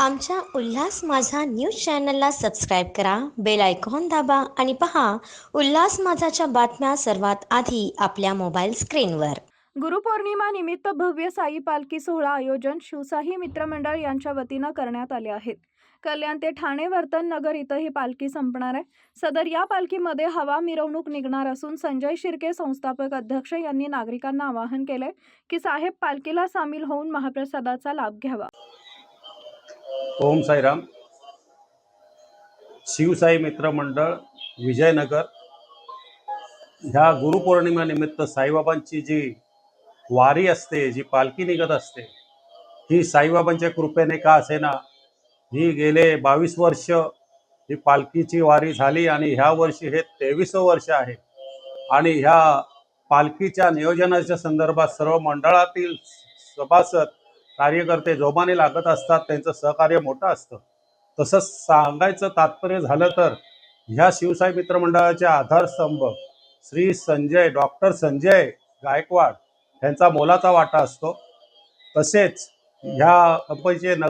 आमच्या उल्हास माझा न्यूज चॅनलला सबस्क्राईब करा बेल आयकॉन दाबा आणि पहा उल्हास माझाच्या बातम्या सर्वात आधी आपल्या मोबाईल स्क्रीनवर. गुरुपौर्णिमा निमित्त भव्य साई पालखी सोहळा आयोजन शिवसाही मित्रमंडळ यांच्या वतीनं करण्यात आले आहेत. कल्याण ते ठाणे वर्तन नगर इथं ही पालखी संपणार आहे. सदर या पालखीमध्ये हवा मिरवणूक निघणार असून संजय शिर्के संस्थापक अध्यक्ष यांनी नागरिकांना आवाहन केलंय की साहेब पालखीला सामील होऊन महाप्रसादाचा लाभ घ्यावा. ओम साईराम. शिवसाई मित्र मंडळ विजयनगर. ह्या गुरुपौर्णिमेनिमित्त साईबाबांची जी वारी असते जी पालखी निघत असते ही साईबाबांच्या कृपेने का असेना ही गेले बावीस वर्ष ही पालखीची वारी झाली आणि ह्या वर्षी हे तेवीसवं वर्ष आहे. आणि ह्या पालखीच्या नियोजनाच्या संदर्भात सर्व मंडळातील सभासद कार्यकर्ते जोमाने लागत असतात त्यांचं सहकार्य मोठं असतं. तसंच सांगायचं तात्पर्य झालं तर ह्या शिवसाई मित्रमंडळाचे आधारस्तंभ श्री संजय डॉक्टर संजय गायकवाड यांचा मोलाचा वाटा असतो. तसेच ह्या कंपनीचे